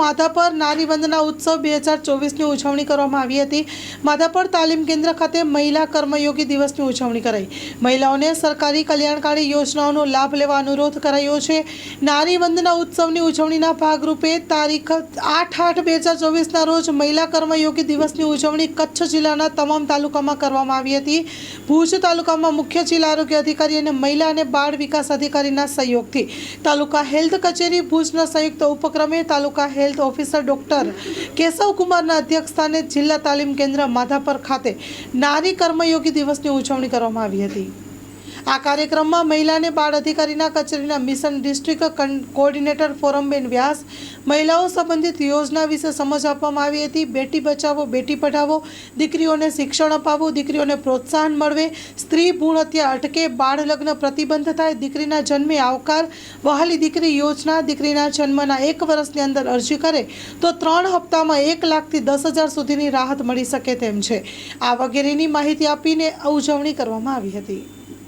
માધાપર નારી વંદના ઉત્સવ બે હજાર ચોવીસની ઉજવણી કરવામાં આવી હતી. માધાપર તાલીમ કેન્દ્ર ખાતે મહિલા કર્મયોગી દિવસની ઉજવણી કરાઈ. મહિલાઓને સરકારી કલ્યાણકારી યોજનાઓનો લાભ લેવા અનુરોધ કરાયો છે. નારી વંદના ઉત્સવની ઉજવણીના ભાગરૂપે તારીખ આઠ આઠ બે હજાર ચોવીસના રોજ મહિલા કર્મયોગી દિવસની ઉજવણી કચ્છ જિલ્લાના તમામ તાલુકામાં કરવામાં આવી હતી. ભુજ તાલુકામાં મુખ્ય જિલ્લા આરોગ્ય અધિકારી અને મહિલા અને બાળ વિકાસ અધિકારીના સહયોગથી તાલુકા હેલ્થ કચેરી ભુજના સંયુક્ત ઉપક્રમે તાલુકા હેલ્થ ઓફિસર ડોક્ટર કેશવકુમારના અધ્યક્ષસ્થાને જિલ્લા તાલીમ કેન્દ્ર માધાપર ખાતે નારી કર્મયોગી દિવસની ઉજવણી કરવામાં આવી હતી. આ કાર્યક્રમમાં મહિલા અને બાળ અધિકારીના કચેરીના mission district coordinator Foramben Vyas, મહિલાઓ સંબંધિત યોજના વિશે સમજ આપવામાં આવી હતી. બેટી બચાવો, બેટી પઢાવો, દીકરીઓને શિક્ષણ અપાવવું દીકરીઓને પ્રોત્સાહન મળવે, સ્ત્રી ભૂણ હત્યા અટકે, બાળ લગ્ન પ્રતિબંધ થાય, દીકરીના જન્મે આવકાર, વહાલી દીકરી યોજના, દીકરીના જન્મના એક વર્ષની અંદર અરજી કરે, તો ત્રણ હપ્તામાં એક લાખથી દસ હજાર સુધીની રાહત મળી શકે તેમ છે. આ વગેરેની માહિતી આપીને ઉજવણી કરવામાં આવી હતી.